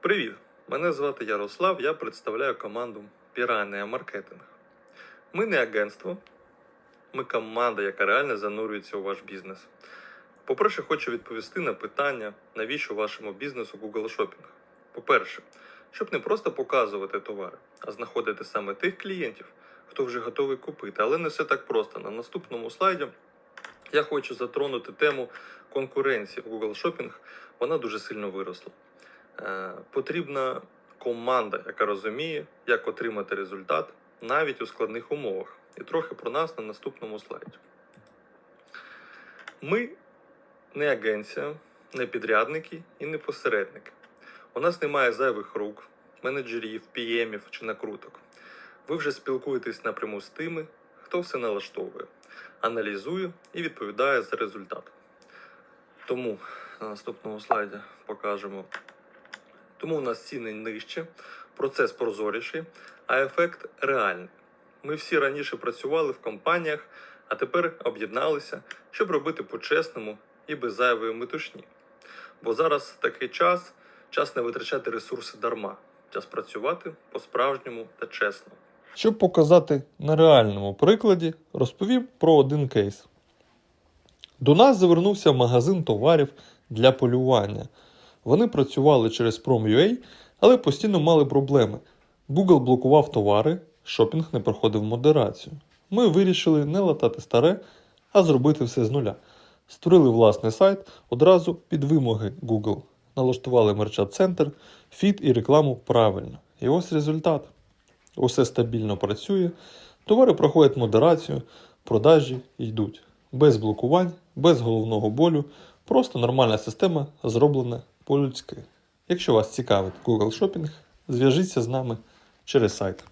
Привіт! Мене звати Ярослав, я представляю команду Piranha Маркетинг. Ми не агентство, ми команда, яка реально занурюється у ваш бізнес. По-перше, хочу відповісти на питання, навіщо вашому бізнесу Google Shopping. По-перше, щоб не просто показувати товари, а знаходити саме тих клієнтів, хто вже готовий купити. Але не все так просто. На наступному слайді я хочу затронути тему конкуренції в Google Shopping. Вона дуже сильно виросла. Е, потрібна команда, яка розуміє, як отримати результат навіть у складних умовах. І трохи про нас на наступному слайді. Ми не агенція, не підрядники і не посередники. У нас немає зайвих рук, менеджерів, піємів чи накруток. Ви вже спілкуєтесь напряму з тими, хто все налаштовує, аналізує і відповідає за результат. Тому на наступному слайді покажемо. Тому у нас ціни нижче, процес прозоріший, а ефект реальний. Ми всі раніше працювали в компаніях, а тепер об'єдналися, щоб робити по-чесному і без зайвої метушні. Бо зараз такий час, час не витрачати ресурси дарма, час працювати по-справжньому та чесно. Щоб показати на реальному прикладі, розповім про один кейс. До нас завернувся магазин товарів для полювання. Вони працювали через Prom.ua, але постійно мали проблеми. Google блокував товари, шопінг не проходив модерацію. Ми вирішили не латати старе, а зробити все з нуля. Створили власний сайт одразу під вимоги Google. Налаштували мерчат-центр, фіт і рекламу правильно. І ось результат. Усе стабільно працює, товари проходять модерацію, продажі йдуть. Без блокувань, без головного болю, просто нормальна система, зроблена по-людськи. Якщо вас цікавить Google Shopping, зв'яжіться з нами через сайт.